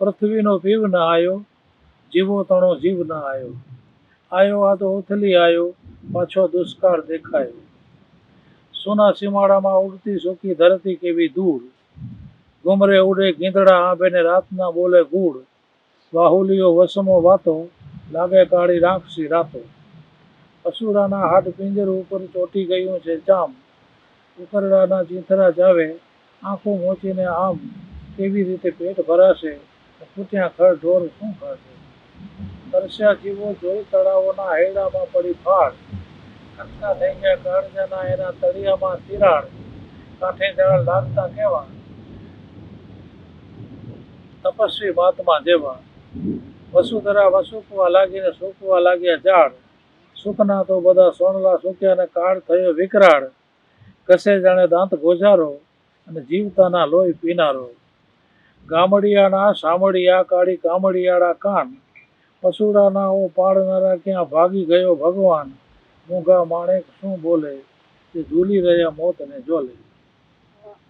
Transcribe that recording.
પૃથ્વીનો પીવ ન આયો જીવો તણો જીવ ન આયો. આયો આ તો ઉથલી આયો, પાછો દુષ્કાળ દેખાયો. સોના સીમાડામાં ઉડતી સૂકી ધરતી કેવી દૂર ગુમરે ઉડે ગીંદડા આંબેને રાતના બોલે ગૂળ બાહુલીઓ વસમો વાતો, લાગે કાળી રાખશી રાતો. અસુરાના હાડ પિંજર ઉપર ચોટી ગયું છે જામ ઉકરડાના ચીંથરા જાવે, આંખો મોચીને આમ, કેવી રીતે પેટ ભરાશે? ફૂટ્યા ખર ઢોર શું ખાશે તરસ્યા જીવો જોઈ તળાવોના હૈડામાં પડી ફાળ કટકા થઈ ગયા કાળજાના એના તળિયામાં તિરાડ. કાંઠે જળ લાગતા કેવા? તપસ્વી મહાત્મા જેવા. વસુધરા વસુકવા લાગીને સૂકવા લાગ્યા ઝાડ. સુખના તો બધા સોનલા સૂક્યા ને કાળ થયો વિકરાળ. કસે જાણે દાંત ગોજારો અને જીવતાના લોહી પીનારો. ગામડિયાના સામડિયા કાળી કામડિયાળા કાન. પસુડાના ઓ પાડનારા ક્યાં ભાગી ગયો ભગવાન? મૂંગા માણેક શું બોલે? તે ઝૂલી રહ્યા મોતને જોલે